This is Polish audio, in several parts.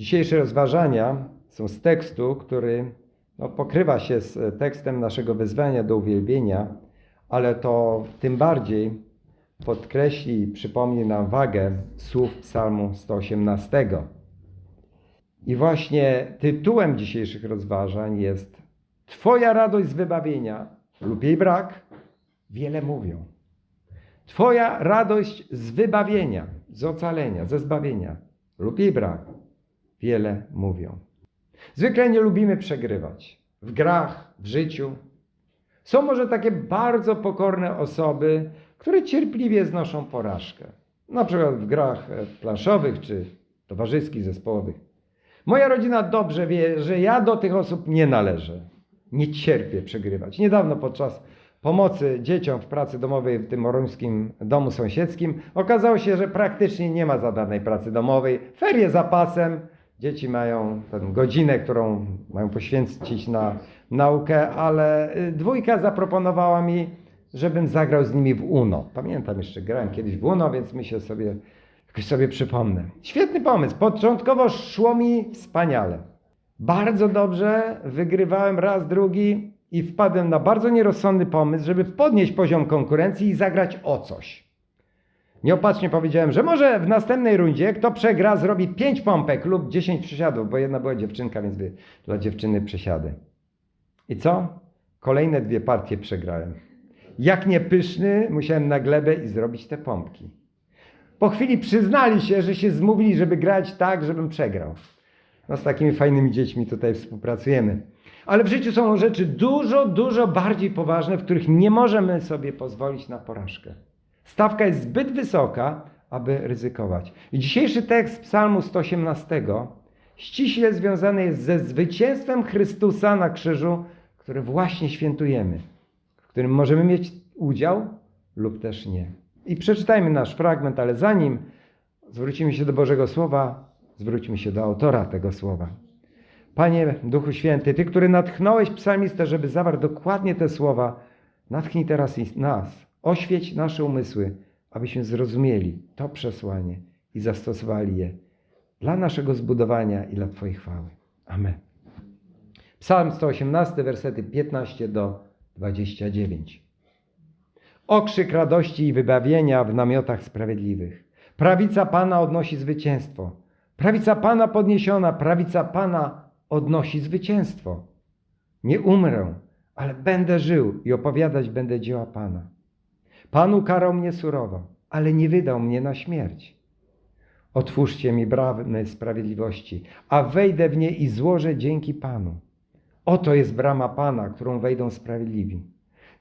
Dzisiejsze rozważania są z tekstu, który no, pokrywa się z tekstem naszego wezwania do uwielbienia, ale to tym bardziej podkreśli i przypomni nam wagę słów Psalmu 118. I właśnie tytułem dzisiejszych rozważań jest Twoja radość z wybawienia lub jej brak wiele mówią. Twoja radość z wybawienia, z ocalenia, ze zbawienia lub jej brak wiele mówią. Zwykle nie lubimy przegrywać w grach, w życiu. Są może takie bardzo pokorne osoby, które cierpliwie znoszą porażkę. Na przykład w grach e, planszowych czy towarzyskich, zespołowych. Moja rodzina dobrze wie, że ja do tych osób nie należę. Nie cierpię przegrywać. Niedawno podczas pomocy dzieciom w pracy domowej w tym morońskim domu sąsiedzkim okazało się, że praktycznie nie ma zadanej pracy domowej. Ferie za pasem. Dzieci mają tę godzinę, którą mają poświęcić na naukę, ale y, dwójka zaproponowała mi, żebym zagrał z nimi w UNO. Pamiętam jeszcze, grałem kiedyś w UNO, więc myślę sobie, jakoś sobie przypomnę. Świetny pomysł. Początkowo szło mi wspaniale. Bardzo dobrze, wygrywałem raz, drugi i wpadłem na bardzo nierozsądny pomysł, żeby podnieść poziom konkurencji i zagrać o coś. Nieopatrznie powiedziałem, że może w następnej rundzie kto przegra zrobi 5 pompek lub 10 przysiadów, bo jedna była dziewczynka, więc by dla dziewczyny przysiady. I co? Kolejne dwie partie przegrałem. Jak nie pyszny, musiałem na glebę i zrobić te pompki. Po chwili przyznali się, że się zmówili, żeby grać tak, żebym przegrał. No z takimi fajnymi dziećmi tutaj współpracujemy. Ale w życiu są rzeczy dużo, dużo bardziej poważne, w których nie możemy sobie pozwolić na porażkę. Stawka jest zbyt wysoka, aby ryzykować. I dzisiejszy tekst Psalmu 118 ściśle związany jest ze zwycięstwem Chrystusa na krzyżu, które właśnie świętujemy, w którym możemy mieć udział lub też nie. I przeczytajmy nasz fragment, ale zanim zwrócimy się do Bożego Słowa, zwróćmy się do autora tego słowa. Panie Duchu Święty, Ty, który natchnąłeś psalmistę, żeby zawarł dokładnie te słowa, natchnij teraz nas, oświeć nasze umysły, abyśmy zrozumieli to przesłanie i zastosowali je dla naszego zbudowania i dla Twojej chwały. Amen. Psalm 118, wersety 15 do 29. Okrzyk radości i wybawienia w namiotach sprawiedliwych. Prawica Pana odnosi zwycięstwo. Prawica Pana podniesiona, prawica Pana odnosi zwycięstwo. Nie umrę, ale będę żył i opowiadać będę dzieła Pana. Pan ukarał mnie surowo, ale nie wydał mnie na śmierć. Otwórzcie mi bramy sprawiedliwości, a wejdę w nie i złożę dzięki Panu. Oto jest brama Pana, którą wejdą sprawiedliwi.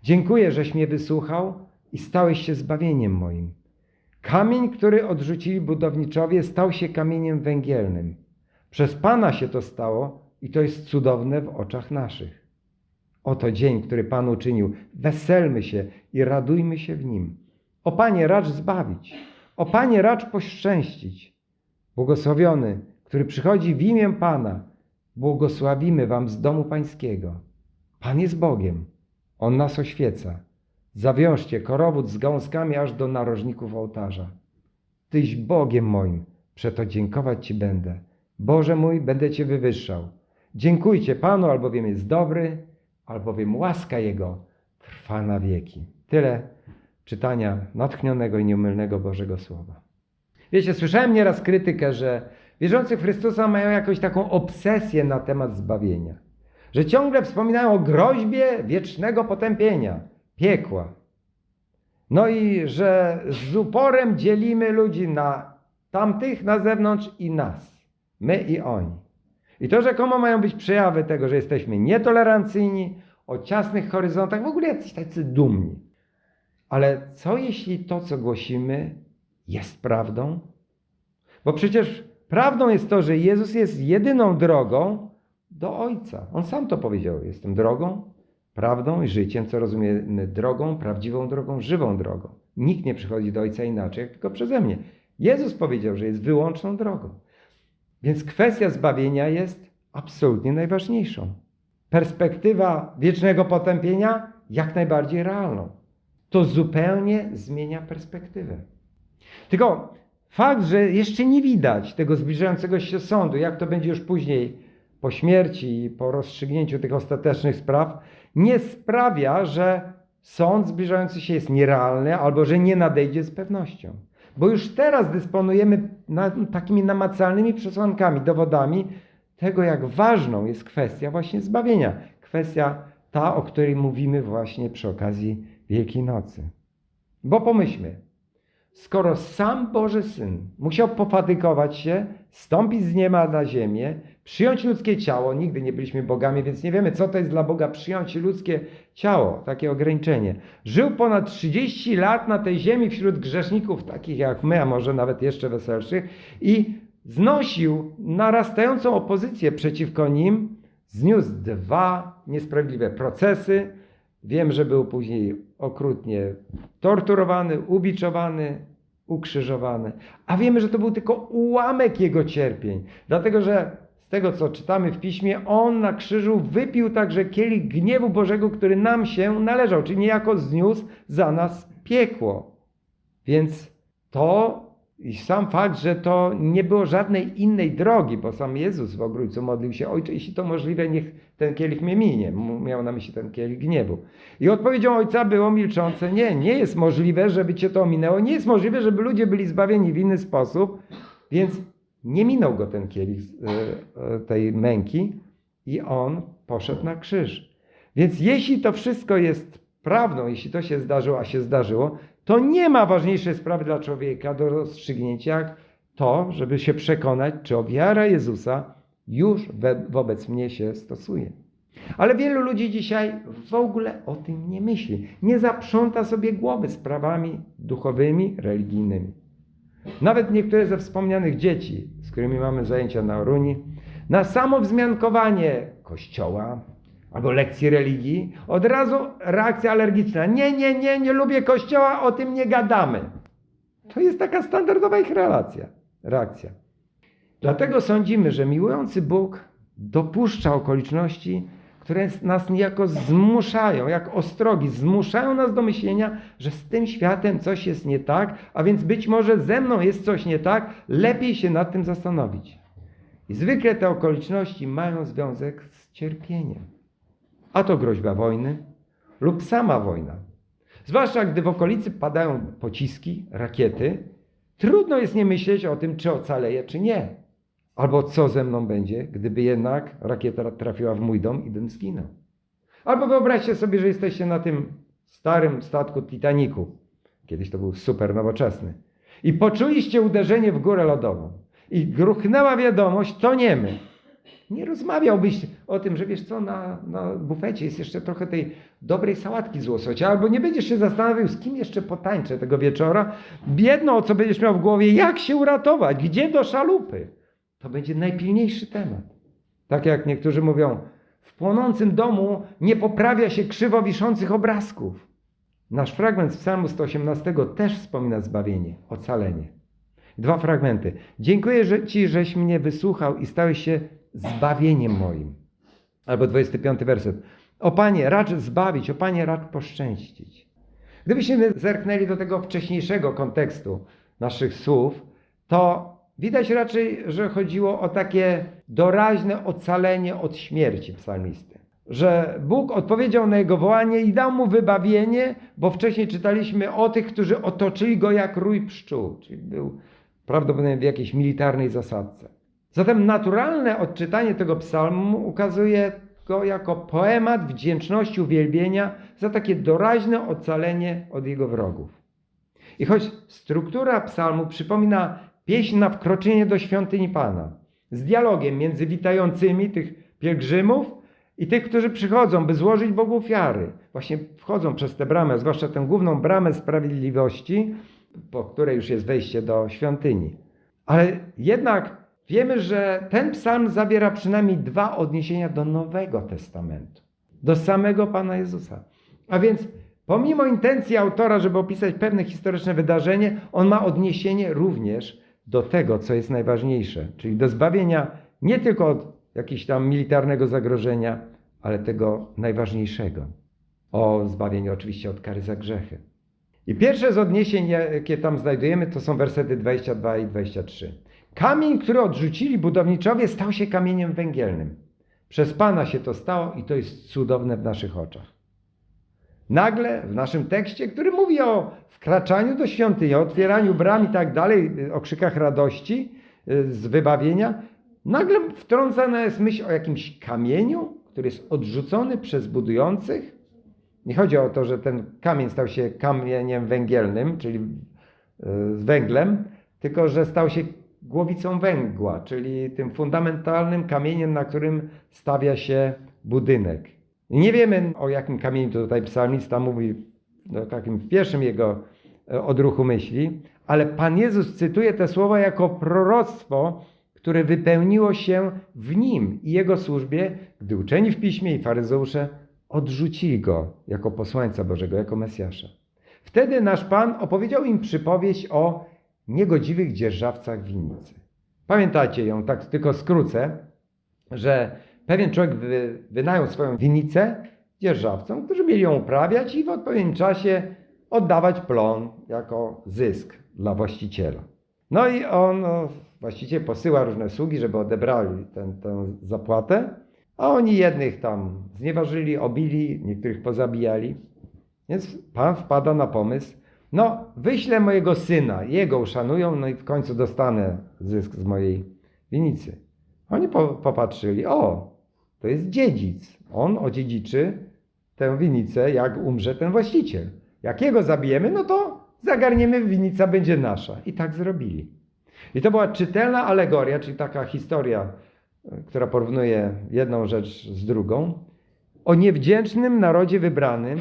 Dziękuję, żeś mnie wysłuchał i stałeś się zbawieniem moim. Kamień, który odrzucili budowniczowie, stał się kamieniem węgielnym. Przez Pana się to stało i to jest cudowne w oczach naszych. Oto dzień, który Pan uczynił. Weselmy się i radujmy się w nim. O Panie, racz zbawić. O Panie, racz poszczęścić. Błogosławiony, który przychodzi w imię Pana, błogosławimy Wam z domu Pańskiego. Pan jest Bogiem. On nas oświeca. Zawiążcie korowód z gałązkami aż do narożników ołtarza. Tyś Bogiem moim, przeto dziękować Ci będę. Boże mój, będę Cię wywyższał. Dziękujcie Panu, albowiem jest dobry, albowiem łaska Jego trwa na wieki. Tyle czytania natchnionego i nieumylnego Bożego Słowa. Wiecie, słyszałem nieraz krytykę, że wierzący w Chrystusa mają jakąś taką obsesję na temat zbawienia. Że ciągle wspominają o groźbie wiecznego potępienia, piekła. No i że z uporem dzielimy ludzi na tamtych na zewnątrz i nas. My i oni. I to rzekomo mają być przejawy tego, że jesteśmy nietolerancyjni, o ciasnych horyzontach, w ogóle jacyś tacy dumni. Ale co jeśli to, co głosimy, jest prawdą? Bo przecież prawdą jest to, że Jezus jest jedyną drogą do Ojca. On sam to powiedział: Jestem drogą, prawdą i życiem, co rozumiemy drogą, prawdziwą drogą, żywą drogą. Nikt nie przychodzi do Ojca inaczej, jak tylko przeze mnie. Jezus powiedział, że jest wyłączną drogą. Więc kwestia zbawienia jest absolutnie najważniejszą. Perspektywa wiecznego potępienia jak najbardziej realną. To zupełnie zmienia perspektywę. Tylko fakt, że jeszcze nie widać tego zbliżającego się sądu, jak to będzie już później po śmierci i po rozstrzygnięciu tych ostatecznych spraw, nie sprawia, że sąd zbliżający się jest nierealny albo że nie nadejdzie z pewnością. Bo już teraz dysponujemy na, takimi namacalnymi przesłankami, dowodami tego, jak ważną jest kwestia właśnie zbawienia. Kwestia ta, o której mówimy właśnie przy okazji Wielkiej Nocy. Bo pomyślmy, skoro sam Boży Syn musiał pofatygować się, stąpić z nieba na ziemię, przyjąć ludzkie ciało, nigdy nie byliśmy bogami, więc nie wiemy, co to jest dla Boga przyjąć ludzkie ciało, takie ograniczenie. Żył ponad 30 lat na tej ziemi wśród grzeszników, takich jak my, a może nawet jeszcze weselszych, i znosił narastającą opozycję przeciwko nim, zniósł dwa niesprawiedliwe procesy. Wiem, że był później okrutnie torturowany, ubiczowany, ukrzyżowany. A wiemy, że to był tylko ułamek jego cierpień, dlatego że z tego, co czytamy w piśmie, on na krzyżu wypił także kielich gniewu Bożego, który nam się należał, czyli niejako zniósł za nas piekło. Więc to i sam fakt, że to nie było żadnej innej drogi, bo sam Jezus w ogrójcu modlił się, ojcze, jeśli to możliwe, niech ten kielich mnie minie. Miał na myśli ten kielich gniewu. I odpowiedzią ojca było milczące, nie, nie jest możliwe, żeby cię to minęło, nie jest możliwe, żeby ludzie byli zbawieni w inny sposób, więc nie minął go ten kielich e, e, tej męki i on poszedł na krzyż. Więc jeśli to wszystko jest prawdą, jeśli to się zdarzyło, a się zdarzyło, to nie ma ważniejszej sprawy dla człowieka do rozstrzygnięcia, jak to, żeby się przekonać, czy ofiara Jezusa już we, wobec mnie się stosuje. Ale wielu ludzi dzisiaj w ogóle o tym nie myśli. Nie zaprząta sobie głowy sprawami duchowymi, religijnymi. Nawet niektóre ze wspomnianych dzieci, z którymi mamy zajęcia na Oruni, na samo wzmiankowanie kościoła albo lekcji religii, od razu reakcja alergiczna. Nie, nie, nie, nie lubię kościoła, o tym nie gadamy. To jest taka standardowa ich relacja, reakcja. Dlatego sądzimy, że miłujący Bóg dopuszcza okoliczności, które nas niejako zmuszają, jak ostrogi, zmuszają nas do myślenia, że z tym światem coś jest nie tak, a więc być może ze mną jest coś nie tak, lepiej się nad tym zastanowić. I zwykle te okoliczności mają związek z cierpieniem. A to groźba wojny lub sama wojna. Zwłaszcza gdy w okolicy padają pociski, rakiety, trudno jest nie myśleć o tym, czy ocaleję, czy nie. Albo co ze mną będzie, gdyby jednak rakieta trafiła w mój dom i bym zginął. Albo wyobraźcie sobie, że jesteście na tym starym statku Titaniku. Kiedyś to był super nowoczesny. I poczuliście uderzenie w górę lodową. I gruchnęła wiadomość, to nie my. Nie rozmawiałbyś o tym, że wiesz co, na, na bufecie jest jeszcze trochę tej dobrej sałatki z łosocia, albo nie będziesz się zastanawiał, z kim jeszcze potańczę tego wieczora. Biedno, co będziesz miał w głowie, jak się uratować, gdzie do szalupy. To będzie najpilniejszy temat. Tak jak niektórzy mówią, w płonącym domu nie poprawia się krzywo wiszących obrazków. Nasz fragment z Psalmu 118 też wspomina zbawienie, ocalenie. Dwa fragmenty. Dziękuję że Ci, żeś mnie wysłuchał i stałeś się zbawieniem moim. Albo 25 werset. O Panie, racz zbawić, o Panie, racz poszczęścić. Gdybyśmy zerknęli do tego wcześniejszego kontekstu naszych słów, to widać raczej, że chodziło o takie doraźne ocalenie od śmierci psalmisty. Że Bóg odpowiedział na jego wołanie i dał mu wybawienie, bo wcześniej czytaliśmy o tych, którzy otoczyli go jak rój pszczół, czyli był prawdopodobnie w jakiejś militarnej zasadce. Zatem naturalne odczytanie tego psalmu ukazuje go jako poemat wdzięczności, uwielbienia za takie doraźne ocalenie od jego wrogów. I choć struktura psalmu przypomina pieśń na wkroczenie do świątyni Pana, z dialogiem między witającymi tych pielgrzymów i tych, którzy przychodzą, by złożyć Bogu ofiary. Właśnie wchodzą przez tę bramę, zwłaszcza tę główną bramę sprawiedliwości, po której już jest wejście do świątyni. Ale jednak wiemy, że ten psalm zawiera przynajmniej dwa odniesienia do Nowego Testamentu, do samego Pana Jezusa. A więc pomimo intencji autora, żeby opisać pewne historyczne wydarzenie, on ma odniesienie również do tego, co jest najważniejsze, czyli do zbawienia nie tylko od jakiegoś tam militarnego zagrożenia, ale tego najważniejszego. O zbawieniu oczywiście od kary za grzechy. I pierwsze z odniesień, jakie tam znajdujemy, to są wersety 22 i 23. Kamień, który odrzucili budowniczowie, stał się kamieniem węgielnym. Przez Pana się to stało i to jest cudowne w naszych oczach. Nagle w naszym tekście, który mówi o wkraczaniu do świątyni, o otwieraniu bram i tak dalej, o krzykach radości y, z wybawienia, nagle wtrącana jest myśl o jakimś kamieniu, który jest odrzucony przez budujących. Nie chodzi o to, że ten kamień stał się kamieniem węgielnym, czyli y, z węglem, tylko że stał się głowicą węgła, czyli tym fundamentalnym kamieniem, na którym stawia się budynek. Nie wiemy o jakim kamieniu tutaj psalmista mówi, no, takim pierwszym jego e, odruchu myśli, ale Pan Jezus cytuje te słowa jako proroctwo, które wypełniło się w nim i jego służbie, gdy uczeni w piśmie i faryzeusze odrzucili go jako posłańca Bożego, jako Mesjasza. Wtedy nasz Pan opowiedział im przypowieść o niegodziwych dzierżawcach winnicy. Pamiętacie ją, tak tylko skrócę, że pewien człowiek wy, wynajął swoją winnicę dzierżawcom, którzy mieli ją uprawiać i w odpowiednim czasie oddawać plon jako zysk dla właściciela. No i on, no, właściciel posyła różne sługi, żeby odebrali ten, tę zapłatę, a oni jednych tam znieważyli, obili, niektórych pozabijali. Więc pan wpada na pomysł, no wyślę mojego syna, jego uszanują, no i w końcu dostanę zysk z mojej winnicy. Oni po, popatrzyli, o, to jest dziedzic. On odziedziczy tę winnicę, jak umrze ten właściciel. Jak jego zabijemy, no to zagarniemy, winnica będzie nasza. I tak zrobili. I to była czytelna alegoria, czyli taka historia, która porównuje jedną rzecz z drugą, o niewdzięcznym narodzie wybranym,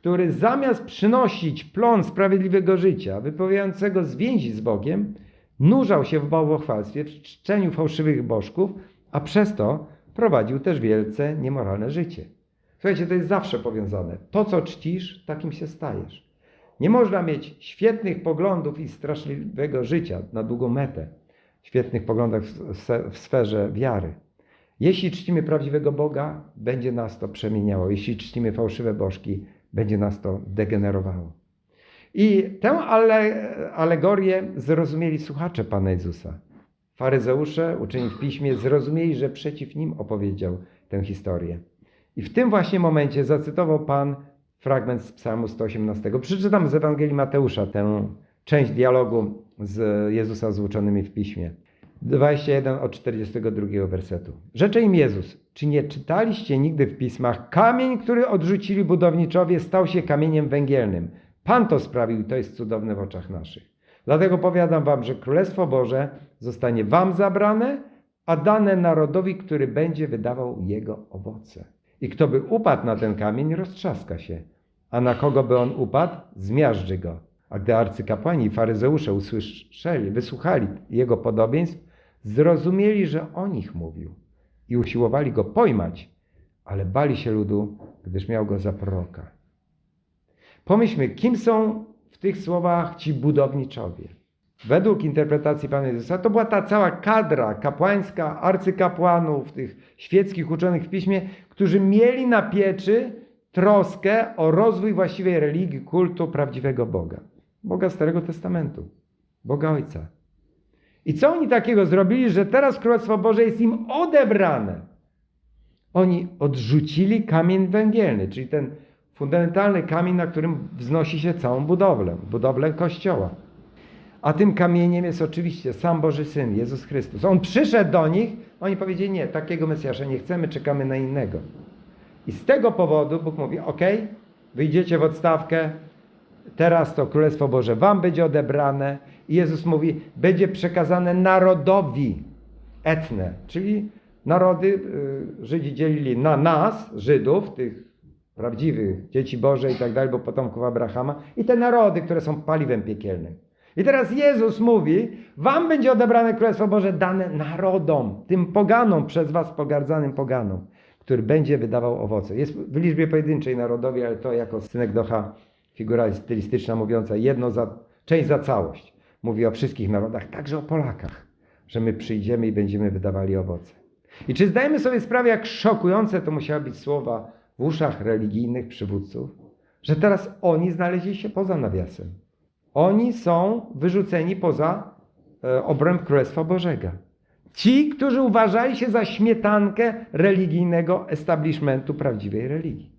który zamiast przynosić plon sprawiedliwego życia, wypowiadającego z więzi z Bogiem, nurzał się w bałwochwalstwie, w czczeniu fałszywych bożków, a przez to prowadził też wielce niemoralne życie. Słuchajcie, to jest zawsze powiązane. To, co czcisz, takim się stajesz. Nie można mieć świetnych poglądów i straszliwego życia na długą metę, świetnych poglądach w sferze wiary. Jeśli czcimy prawdziwego Boga, będzie nas to przemieniało. Jeśli czcimy fałszywe bożki, będzie nas to degenerowało. I tę ale, alegorię zrozumieli słuchacze Pana Jezusa. Faryzeusze, uczeni w piśmie, zrozumieli, że przeciw nim opowiedział tę historię. I w tym właśnie momencie zacytował Pan fragment z Psalmu 118. Przeczytam z Ewangelii Mateusza tę część dialogu z Jezusa z uczonymi w piśmie. 21 od 42 wersetu. Rzecze im Jezus, czy nie czytaliście nigdy w pismach, kamień, który odrzucili budowniczowie, stał się kamieniem węgielnym. Pan to sprawił i to jest cudowne w oczach naszych. Dlatego powiadam wam, że Królestwo Boże zostanie wam zabrane, a dane narodowi, który będzie wydawał jego owoce. I kto by upadł na ten kamień, roztrzaska się, a na kogo by on upadł, zmiażdży go. A gdy arcykapłani i faryzeusze usłyszeli, wysłuchali jego podobieństw, zrozumieli, że o nich mówił i usiłowali go pojmać, ale bali się ludu, gdyż miał go za proroka. Pomyślmy, kim są w tych słowach ci budowniczowie. Według interpretacji Pana Jezusa to była ta cała kadra kapłańska, arcykapłanów, tych świeckich uczonych w piśmie, którzy mieli na pieczy troskę o rozwój właściwej religii, kultu prawdziwego Boga. Boga Starego Testamentu, Boga Ojca. I co oni takiego zrobili, że teraz Królestwo Boże jest im odebrane? Oni odrzucili kamień węgielny, czyli ten fundamentalny kamień, na którym wznosi się całą budowlę, budowlę Kościoła. A tym kamieniem jest oczywiście sam Boży Syn, Jezus Chrystus. On przyszedł do nich, oni powiedzieli, nie, takiego Mesjasza nie chcemy, czekamy na innego. I z tego powodu Bóg mówi, ok, wyjdziecie w odstawkę, teraz to Królestwo Boże wam będzie odebrane. I Jezus mówi, będzie przekazane narodowi etne, czyli narody, y, Żydzi dzielili na nas, Żydów, tych prawdziwych dzieci Boże i tak dalej, bo potomków Abrahama, i te narody, które są paliwem piekielnym. I teraz Jezus mówi, wam będzie odebrane Królestwo Boże dane narodom, tym poganom, przez was pogardzanym poganom, który będzie wydawał owoce. Jest w liczbie pojedynczej narodowi, ale to jako synekdocha figura stylistyczna mówiąca jedno za, część za całość. Mówi o wszystkich narodach, także o Polakach, że my przyjdziemy i będziemy wydawali owoce. I czy zdajemy sobie sprawę, jak szokujące to musiały być słowa w uszach religijnych przywódców? że teraz oni znaleźli się poza nawiasem. Oni są wyrzuceni poza e, obręb Królestwa Bożego. Ci, którzy uważali się za śmietankę religijnego establishmentu prawdziwej religii.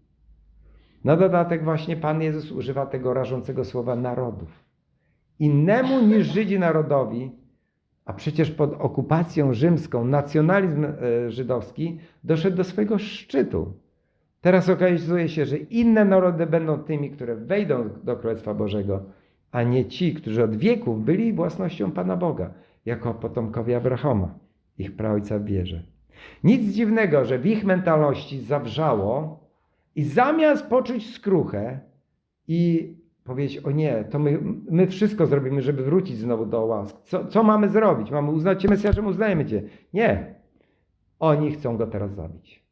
Na dodatek właśnie Pan Jezus używa tego rażącego słowa narodów. Innemu niż Żydzi narodowi, a przecież pod okupacją rzymską nacjonalizm e, żydowski doszedł do swojego szczytu. Teraz okazuje się, że inne narody będą tymi, które wejdą do Królestwa Bożego, a nie ci, którzy od wieków byli własnością Pana Boga, jako potomkowie Abrahama, ich praojca w wierze. Nic dziwnego, że w ich mentalności zawrzało i zamiast poczuć skruchę i powiedzieć, o nie, to my, my wszystko zrobimy, żeby wrócić znowu do łask. Co, co mamy zrobić? Mamy uznać Cię Mesjaszem, uznajemy Cię. Nie. Oni chcą Go teraz zabić.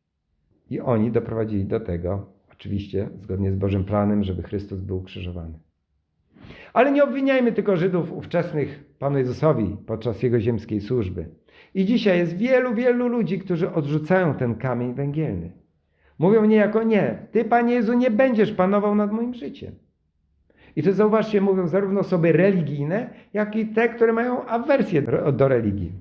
I oni doprowadzili do tego, oczywiście zgodnie z Bożym planem, żeby Chrystus był ukrzyżowany. Ale nie obwiniajmy tylko Żydów ówczesnych Panu Jezusowi podczas Jego ziemskiej służby. I dzisiaj jest wielu, wielu ludzi, którzy odrzucają ten kamień węgielny. Mówią niejako nie, Ty, Panie Jezu, nie będziesz panował nad moim życiem. I to zauważcie, mówią zarówno osoby religijne, jak i te, które mają awersję do religii.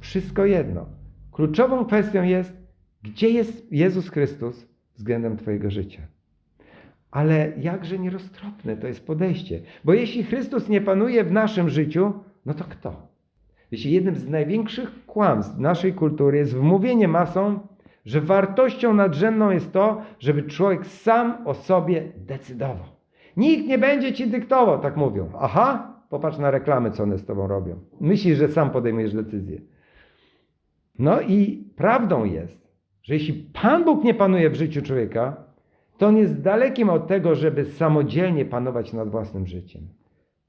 Wszystko jedno. Kluczową kwestią jest, gdzie jest Jezus Chrystus względem Twojego życia. Ale jakże nieroztropne to jest podejście. Bo jeśli Chrystus nie panuje w naszym życiu, no to kto? Jeśli jednym z największych kłamstw naszej kultury jest wmówienie masom, że wartością nadrzędną jest to, żeby człowiek sam o sobie decydował. Nikt nie będzie ci dyktował, tak mówią. Aha, popatrz na reklamy, co one z tobą robią. Myślisz, że sam podejmujesz decyzję. No i prawdą jest, że jeśli Pan Bóg nie panuje w życiu człowieka, to on jest dalekim od tego, żeby samodzielnie panować nad własnym życiem.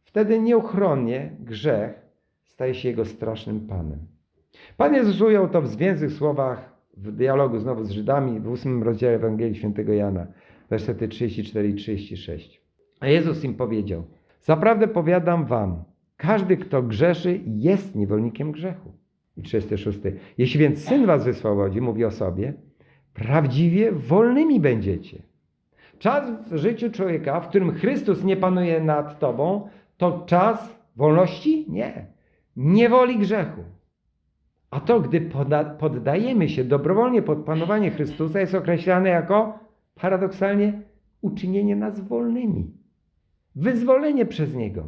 Wtedy nieuchronnie grzech staje się jego strasznym panem. Pan Jezus ujął to w zwięzłych słowach w dialogu znowu z Żydami w ósmym rozdziale Ewangelii Świętego Jana, wersety 34 i 36. A Jezus im powiedział: Zaprawdę powiadam wam, każdy, kto grzeszy, jest niewolnikiem grzechu. I 36. Jeśli więc syn was wyswobodzi, mówi o sobie, prawdziwie wolnymi będziecie. Czas w życiu człowieka, w którym Chrystus nie panuje nad tobą, to czas wolności? Nie. Niewoli grzechu. A to, gdy poddajemy się dobrowolnie pod panowanie Chrystusa, jest określane jako paradoksalnie uczynienie nas wolnymi. Wyzwolenie przez Niego.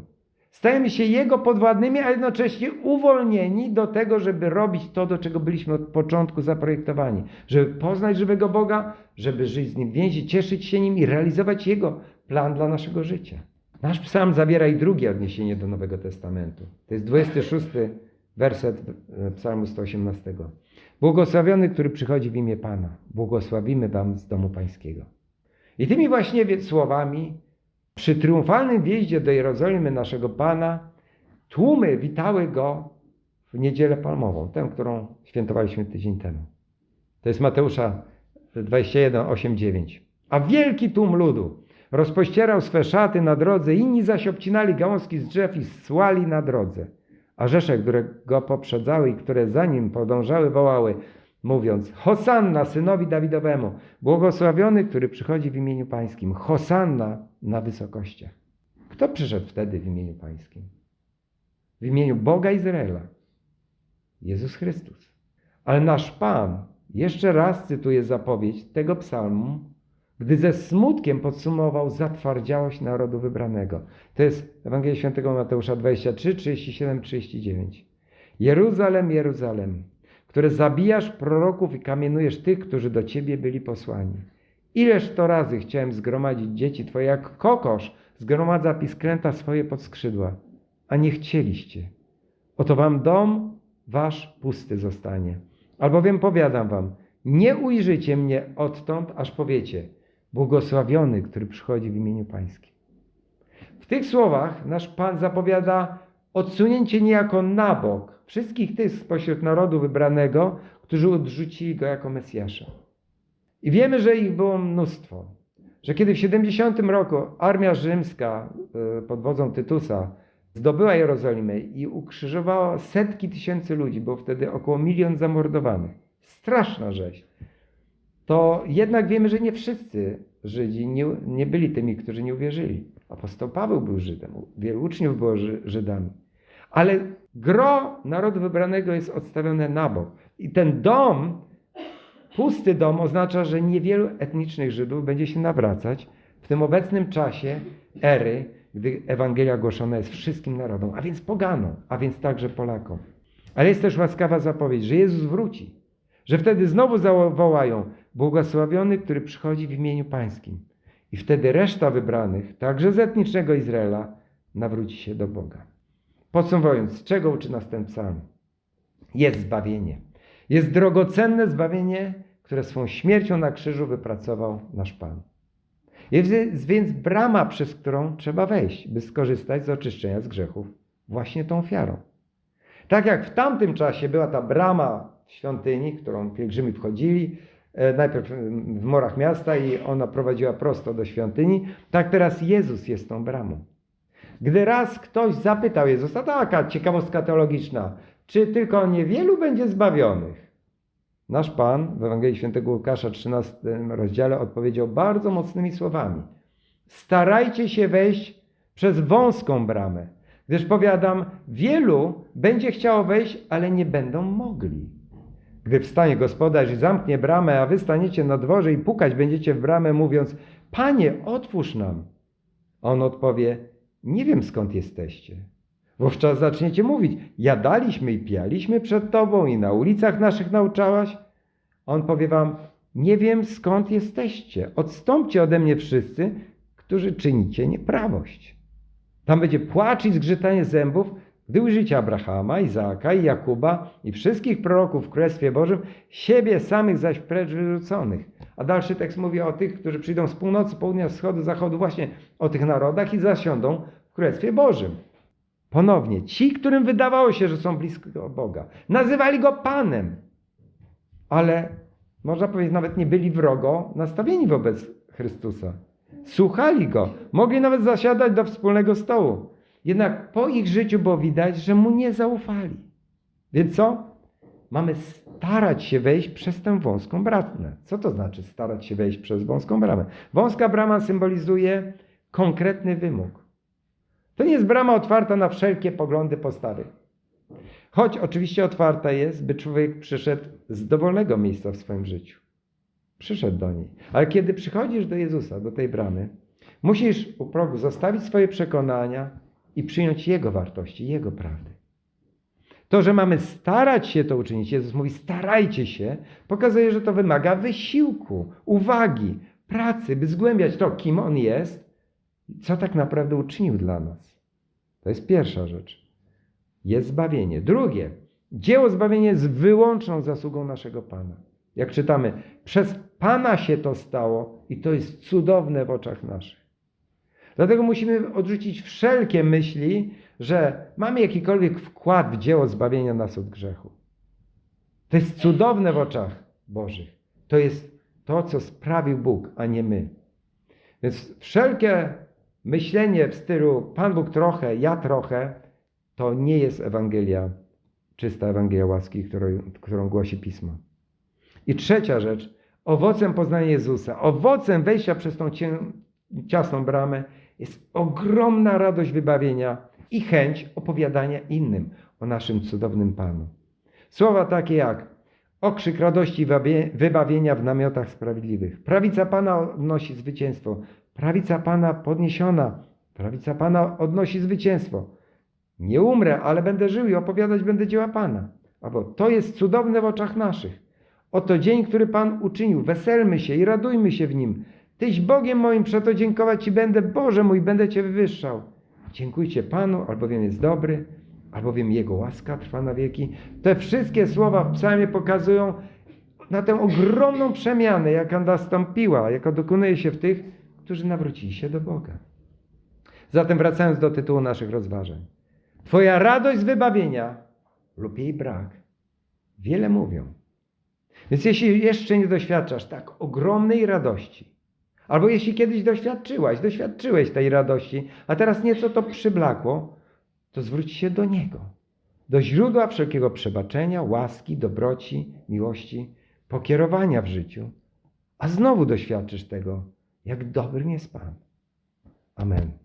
Stajemy się Jego podwładnymi, a jednocześnie uwolnieni do tego, żeby robić to, do czego byliśmy od początku zaprojektowani. Żeby poznać żywego Boga, żeby żyć z Nim w więzi, cieszyć się Nim i realizować Jego plan dla naszego życia. Nasz psalm zawiera i drugie odniesienie do Nowego Testamentu. To jest 26 werset psalmu 118. Błogosławiony, który przychodzi w imię Pana. Błogosławimy Wam z domu Pańskiego. I tymi właśnie słowami przy triumfalnym wjeździe do Jerozolimy naszego Pana tłumy witały Go w niedzielę palmową, tę, którą świętowaliśmy tydzień temu. To jest Mateusza 21, 8, 9. A wielki tłum ludu rozpościerał swe szaty na drodze, inni zaś obcinali gałązki z drzew i słali na drodze. A rzesze, które go poprzedzały i które za nim podążały, wołały, mówiąc: Hosanna synowi Dawidowemu, błogosławiony, który przychodzi w imieniu Pańskim. Hosanna na wysokościach. Kto przyszedł wtedy w imieniu Pańskim? W imieniu Boga Izraela. Jezus Chrystus. Ale nasz Pan jeszcze raz cytuje zapowiedź tego psalmu, gdy ze smutkiem podsumował zatwardziałość narodu wybranego. To jest Ewangelia Świętego Mateusza 23, 37, 39. Jeruzalem, Jeruzalem, które zabijasz proroków i kamienujesz tych, którzy do ciebie byli posłani. Ileż to razy chciałem zgromadzić dzieci twoje, jak kokosz zgromadza piskręta swoje pod skrzydła, a nie chcieliście. Oto wam dom wasz pusty zostanie. Albowiem powiadam wam, nie ujrzycie mnie odtąd, aż powiecie, błogosławiony, który przychodzi w imieniu Pańskim. W tych słowach nasz Pan zapowiada odsunięcie niejako na bok wszystkich tych spośród narodu wybranego, którzy odrzucili go jako Mesjasza. I wiemy, że ich było mnóstwo. Że kiedy w 70 roku armia rzymska e, pod wodzą Tytusa zdobyła Jerozolimę i ukrzyżowała setki tysięcy ludzi, było wtedy około milion zamordowanych. Straszna rzeź. To jednak wiemy, że nie wszyscy Żydzi nie, nie byli tymi, którzy nie uwierzyli. Apostoł Paweł był Żydem, wielu uczniów było Ży- Żydami. Ale gro narodu wybranego jest odstawione na bok. I ten dom, pusty dom, oznacza, że niewielu etnicznych Żydów będzie się nawracać w tym obecnym czasie ery, gdy Ewangelia głoszona jest wszystkim narodom, a więc poganom, a więc także Polakom. Ale jest też łaskawa zapowiedź, że Jezus wróci, że wtedy znowu zawołają błogosławiony, który przychodzi w imieniu Pańskim. I wtedy reszta wybranych, także z etnicznego Izraela, nawróci się do Boga. Podsumowując, czego uczy nas ten psalm? Jest zbawienie. Jest drogocenne zbawienie, które swą śmiercią na krzyżu wypracował nasz Pan. Jest więc brama, przez którą trzeba wejść, by skorzystać z oczyszczenia z grzechów właśnie tą ofiarą. Tak jak w tamtym czasie była ta brama świątyni, którą pielgrzymi wchodzili, e, najpierw w morach miasta i ona prowadziła prosto do świątyni, tak teraz Jezus jest tą bramą. Gdy raz ktoś zapytał Jezusa, taka ciekawostka teologiczna, czy tylko niewielu będzie zbawionych? Nasz Pan w Ewangelii Świętego Łukasza 13 rozdziale odpowiedział bardzo mocnymi słowami. Starajcie się wejść przez wąską bramę, gdyż powiadam, wielu będzie chciało wejść, ale nie będą mogli. Gdy wstanie gospodarz i zamknie bramę, a wy staniecie na dworze i pukać będziecie w bramę, mówiąc: Panie, otwórz nam. On odpowie: Nie wiem skąd jesteście. Wówczas zaczniecie mówić: Jadaliśmy i pijaliśmy przed tobą i na ulicach naszych nauczałaś. On powie wam: Nie wiem skąd jesteście. Odstąpcie ode mnie wszyscy, którzy czynicie nieprawość. Tam będzie płacz i zgrzytanie zębów, gdy ujrzycie Abrahama, Izaaka i Jakuba i wszystkich proroków w Królestwie Bożym, siebie samych zaś precz wyrzuconych. A dalszy tekst mówi o tych, którzy przyjdą z północy, południa, wschodu, zachodu, właśnie o tych narodach i zasiądą w Królestwie Bożym. Ponownie, ci, którym wydawało się, że są blisko Boga, nazywali Go Panem, ale można powiedzieć, nawet nie byli wrogo nastawieni wobec Chrystusa. Słuchali Go, mogli nawet zasiadać do wspólnego stołu. Jednak po ich życiu było widać, że Mu nie zaufali. Więc co? Mamy starać się wejść przez tę wąską bramę. Co to znaczy starać się wejść przez wąską bramę? Wąska brama symbolizuje konkretny wymóg. To nie jest brama otwarta na wszelkie poglądy, postawy. Choć oczywiście otwarta jest, by człowiek przyszedł z dowolnego miejsca w swoim życiu. Przyszedł do niej. Ale kiedy przychodzisz do Jezusa, do tej bramy, musisz u progu zostawić swoje przekonania i przyjąć Jego wartości, Jego prawdy. To, że mamy starać się to uczynić, Jezus mówi starajcie się, pokazuje, że to wymaga wysiłku, uwagi, pracy, by zgłębiać to, kim On jest co tak naprawdę uczynił dla nas. To jest pierwsza rzecz. Jest zbawienie. Drugie, dzieło zbawienia jest wyłączną zasługą naszego Pana. Jak czytamy, przez Pana się to stało i to jest cudowne w oczach naszych. Dlatego musimy odrzucić wszelkie myśli, że mamy jakikolwiek wkład w dzieło zbawienia nas od grzechu. To jest cudowne w oczach Bożych. To jest to, co sprawił Bóg, a nie my. Więc wszelkie myślenie w stylu Pan Bóg trochę, ja trochę, to nie jest Ewangelia, czysta Ewangelia łaski, którą, którą głosi Pismo. I trzecia rzecz, owocem poznania Jezusa, owocem wejścia przez tą ciasną bramę jest ogromna radość wybawienia i chęć opowiadania innym o naszym cudownym Panu. Słowa takie jak okrzyk radości wybawienia w namiotach sprawiedliwych. Prawica Pana odnosi zwycięstwo. Prawica Pana podniesiona. Prawica Pana odnosi zwycięstwo. Nie umrę, ale będę żył i opowiadać będę dzieła Pana. Albo to jest cudowne w oczach naszych. Oto dzień, który Pan uczynił. Weselmy się i radujmy się w nim. Tyś Bogiem moim, przeto dziękować Ci będę, Boże mój, będę Cię wywyższał. Dziękujcie Panu, albowiem jest dobry, albowiem Jego łaska trwa na wieki. Te wszystkie słowa w psalmie pokazują na tę ogromną przemianę, jaka nastąpiła, jaka dokonuje się w tych, którzy nawrócili się do Boga. Zatem wracając do tytułu naszych rozważań. Twoja radość z wybawienia lub jej brak wiele mówią. Więc jeśli jeszcze nie doświadczasz tak ogromnej radości, albo jeśli kiedyś doświadczyłaś, doświadczyłeś tej radości, a teraz nieco to przyblakło, to zwróć się do Niego, do źródła wszelkiego przebaczenia, łaski, dobroci, miłości, pokierowania w życiu, a znowu doświadczysz tego, jak dobrym jest Pan. Amen.